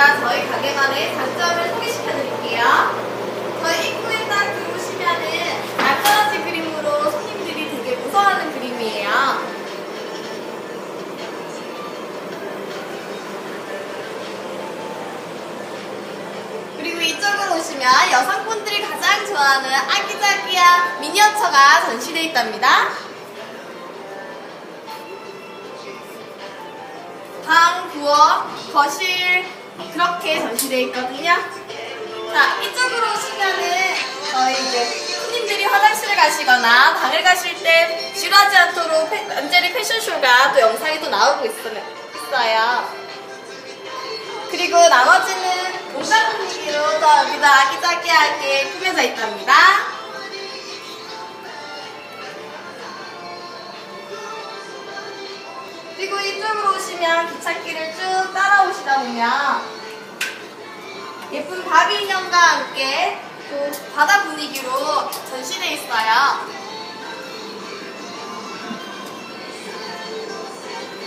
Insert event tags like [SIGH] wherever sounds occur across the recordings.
제가 저희 가게만의 장점을 소개시켜 드릴게요. 저희 입구에 딱 들어오시면은 날카라지 그림으로 손님들이 되게 무서워하는 그림이에요. 그리고 이쪽으로 오시면 여성분들이 가장 좋아하는 아기자기한 미니어처가 전시되어 있답니다. 다음 부엌, 거실, 그렇게 전시되어 있거든요. 자, 이쪽으로 오시면은 저희 이제 손님들이 화장실을 가시거나 방을 가실 때 지루하지 않도록 패, 완전히 패션쇼가 또 영상이 또 나오고 있어요. 그리고 나머지는 공간 분위기로 더 여기다 아기자기하게 꾸며져 있답니다. 그리고 이쪽으로 오시면 기찻길을 쭉 따라오시다 보면 예쁜 바비 인형과 함께 또 바다 분위기로 전시되어 있어요.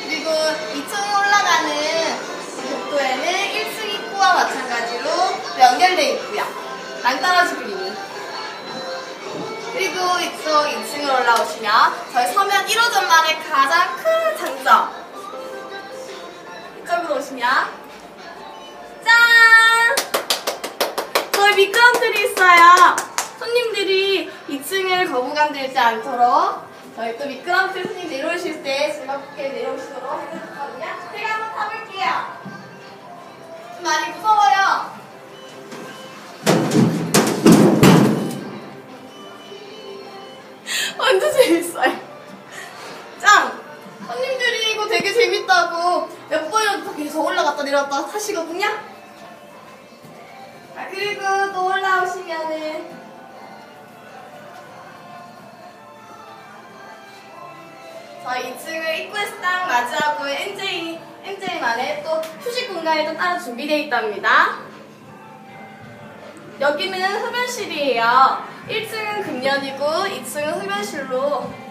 그리고 2층 올라가는 복도에는 1층 입구와 마찬가지로 연결되어 있고요. 낭떠러지 그림이. 그리고 이쪽 2층을 올라오시면 저희 서면 1호점만의 가장 큰 장점. 이쪽으로 오시면 짠! 저희 미끄럼틀이 있어요. 손님들이 2층을 거 부감 들지 않도록 저희 또 미끄럼틀 손님 내려오실 때 즐겁게 내려오시도록 해드렸거든요. 제가 한번 타볼게요. 좀 많이 무서워요. [LAUGHS] 완전 재밌어요. 짱! 손님들이 이거 되게 재밌다고 몇 번이나 계속 올라갔다 내려왔다 타시거든요. 아, 그리고 또 올라오시면은 저희 2층을 입구에서 딱 맞이하고 NJ, NJ만의 또 휴식 공간이 또 따로 준비되어 있답니다. 여기는 흡연실이에요. 1층은 금연이고 2층은 흡연실로